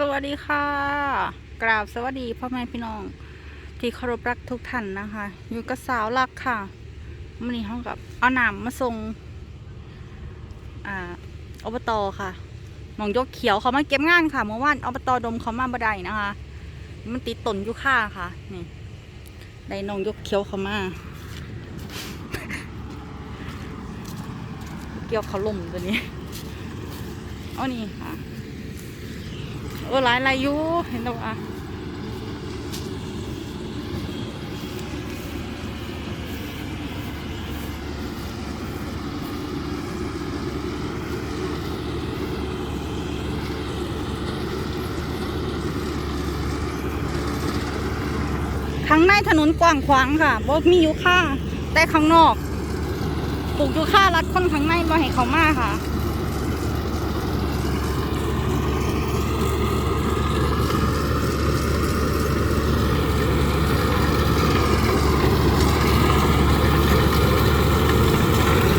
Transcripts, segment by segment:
สวัสดีค่ะ กราบสวัสดีพ่อแม่พี่น้อง ที่เคารพรักทุกท่านนะคะอยู่กับสาวรักค่ะวันนี้เขากับเอาหนามมาส่งอ่าอบตค่ะหนองยกเขียวเขามาเก็บงานค่ะเมื่อวานอบตดมเขามาบ่ได้นะคะ มันติดตนอยุค่าค่ะนี่ได้หนองยกเขียวเขามาเกี่ยวเขาล่มตัวนี้เอานี่ค่ะ เออหลายหลายอยู่เห็นแล้วอะข้างในถนนกว้างขวางค่ะบ่มีอยู่ค่าแต่ข้างนอก ปลูกอยู่ค่ารัดคนข้างในบ่ให้เขามาค่ะ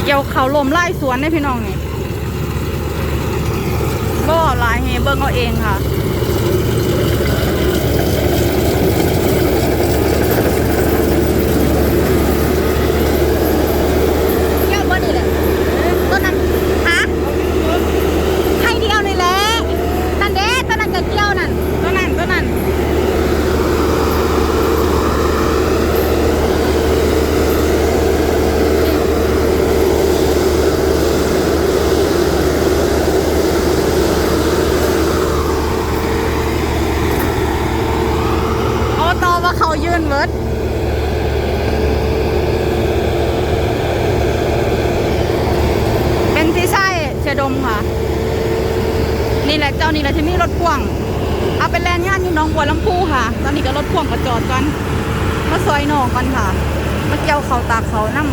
เกี่ยวเขาลมไล่สวนได้พี่น้องนี่ก็ลายเฮเบิ้งเอาเองค่ะ เกี่ยวบ่นี่แหละต้นนั้นฮะให้เดียวนี่แหละนั่นเด้ต้นนั้นก็เกี่ยวนั่นต้นนั้นต้นนั้น โอตอ ว่าเขายืนเวิร์ดเป็นที่ใช่เชดมค่ะ นี่แหละเจ้านี่แหละที่มีรถพ่วง เอาไปแลนย่านอยู่หน้องบัวลำพูค่ะ ตอนนี้ก็รถพ่วงก็จอดกันมาซอยหนองกันค่ะมาเกี่ยวเขาตากเขานั่ง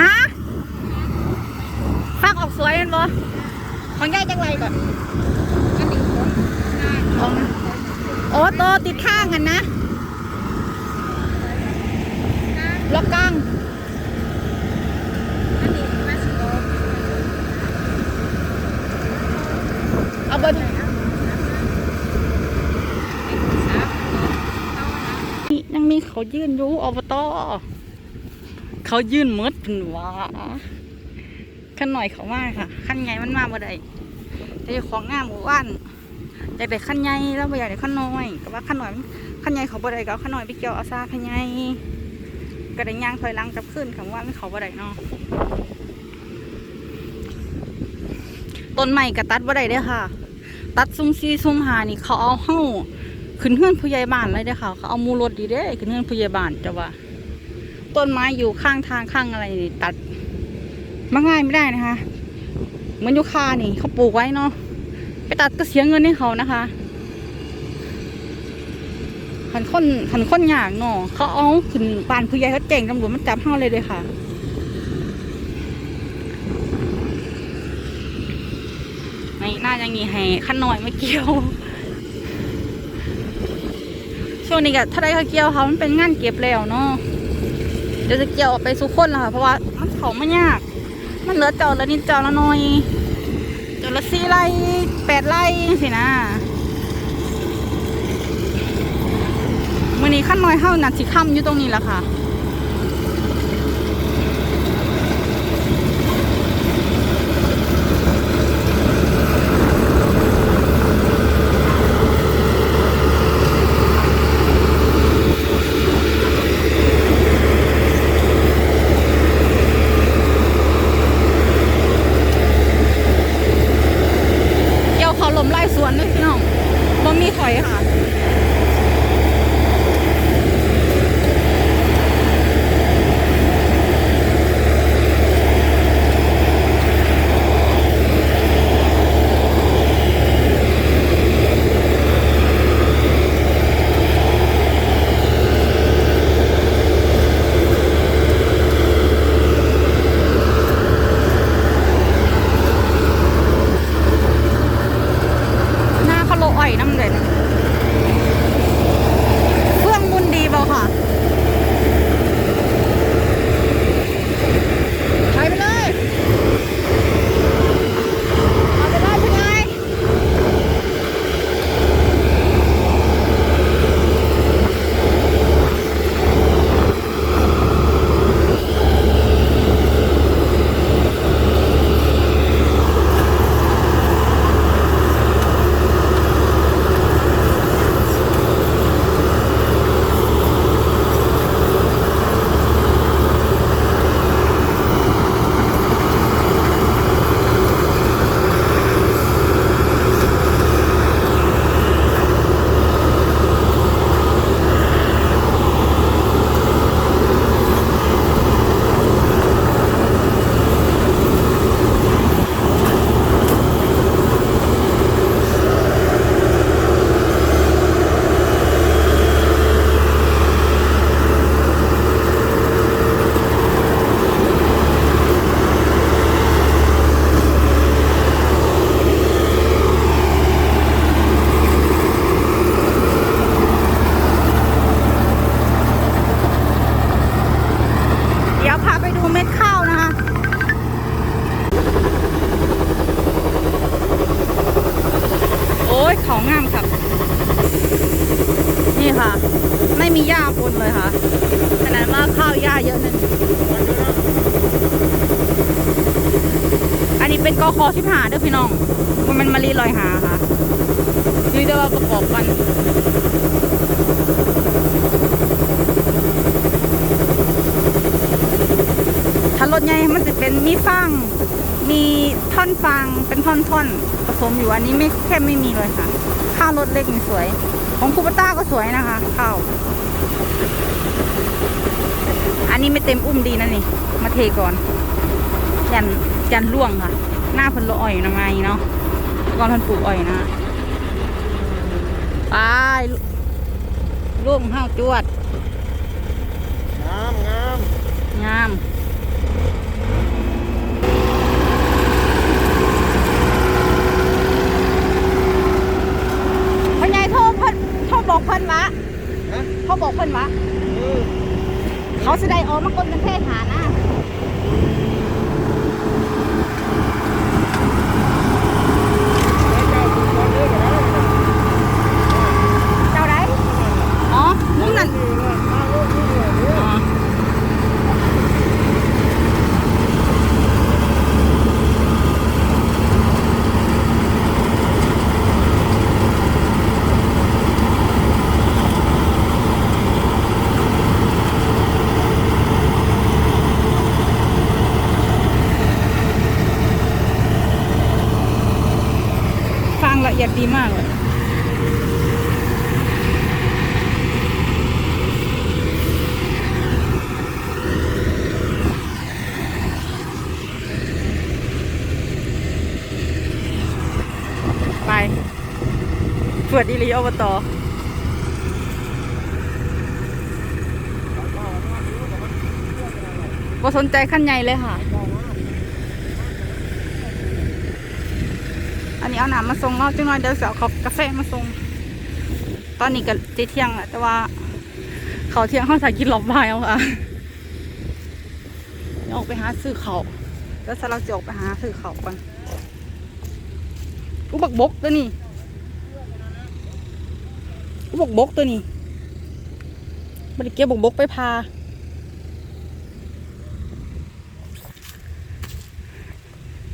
ฮะฟักออกสวยเห็นบ่ ของยายจังไรก่อนของโอ้โตติดข้างกันนะล็อกกลางเอาบนี่ยังมีเขายื่นอยู่อบตเขายื่นมดเป็นว่า ขั้นหน่อยเขามาค่ะ ขั้นใหญ่มันมาบ่ได้แต่เจ้าของงามหมู่บ้านอยากได้ขั้นใหญ่แล้วบ่อยากได้ขั้นน้อยก็ว่าขั้นหน่อยขั้นใหญ่เขาบ่ได้ก็ขั้นหน้อยไปเกี่ยวเอาซาขั้นใหญ่ก็ได้ย่างถอยลังกลับขึ้นคำว่ามันเขาบ่ได้เนาะต้นใหม่ก็ตัดบ่ได้เด้อค่ะ ตัดซุ่มซีซุ่มหานี่เขาเอาเฮ้าขึ้นเฮือนผู้ใหญ่บ้านเลยเด้อค่ะ เขาเอามูรถดีเด้ขึ้นเฮือนผู้ใหญ่บ้านจะว่า ต้นไม้อยู่ข้างทางข้างอะไรนี่ตัด มาง่ายไม่ได้นะคะ เหมือนยูคานี่เขาปลูกไว้เนาะไปตัดก็เสียเงินให้เขานะคะขันค้นขันค้นยากเนาะเขาเอาขึ้นปานผู้ใหญ่เขาเจ๋งตำรวจมันจับเฮาเลยเลยค่ะในหน้ายังมีให้ขั้นหน่อยไม่เกี่ยว ช่วงนี้ก็ถ้าได้เขาเกี่ยวเขามันเป็นงานเก็บแล้วเนาะเดี๋ยวจะเกี่ยวออกไปสุกคนล้วค่ะ เพราะว่ามันเขาไม่ยาก มันเหลือเจอละนิดเจอละหน้อยเจอละสี่ไร่แปดไร่สินะมื่อนี้ขั้นน้อยเข้านัดสิค่ำอยู่ตรงนี้แหละค่ะ ไม่มีหญ้าบนเลยค่ะ ขนาดว่าข้าวหญ้าเยอะนั่นอันนี้เป็นกอคอที่หาเด้อพี่น้อง มันมันมารีลอยหาค่ะนี่เดี๋ยวว่าประกอบกันถ้ารถใหญ่มันจะเป็นมีฟางมีท่อนฟางเป็นท่อนๆผสมอยู่อันนี้ไม่แค่ไม่มีเลยค่ะ ข้าวรถเล็กนี่สวย ของคูปต้าก็สวยนะคะข้าวอันนี้ไม่เต็มอุ้มดีนะนี่ มาเทก่อนยันยันล่วงค่ะ หน้าเพันละอ่อยนะไงเนาะก่อนเพันปลูกอ่อยนะไปล่วงห้าวจวด งามงามงาม พ่อใหญ่โทรเพิ่นโทรบอกเพิ่นวะ ฮะ เขาบอกเพิ่นวะ เออ เขาแสดงออกมากนเป็นเทศหานะเจ้าไดอ๋อมุมนั้นอ๋อฟังละเอียดดีมากเลย ไป เปิดอีลีอบตบ่สนใจขั้นใหญ่เลยค่ะ อันนี้เอาหน้ำมาส่งเนาะจังหน่อยเดี๋ยวจะเอากาแฟมาส่ง ตอนนี้ก็จะเที่ยงแหละแต่ว่า เขาเที่ยงเขาสายกินหลบายเอาค่ะเดี๋ยวออกไปหาซื้อเขาแล้วสเราจะออกไปหาซื้อเขาก่อนอุบักบกตัวนี้ บกบกตัวนี้มันเก็บบกบกไปพา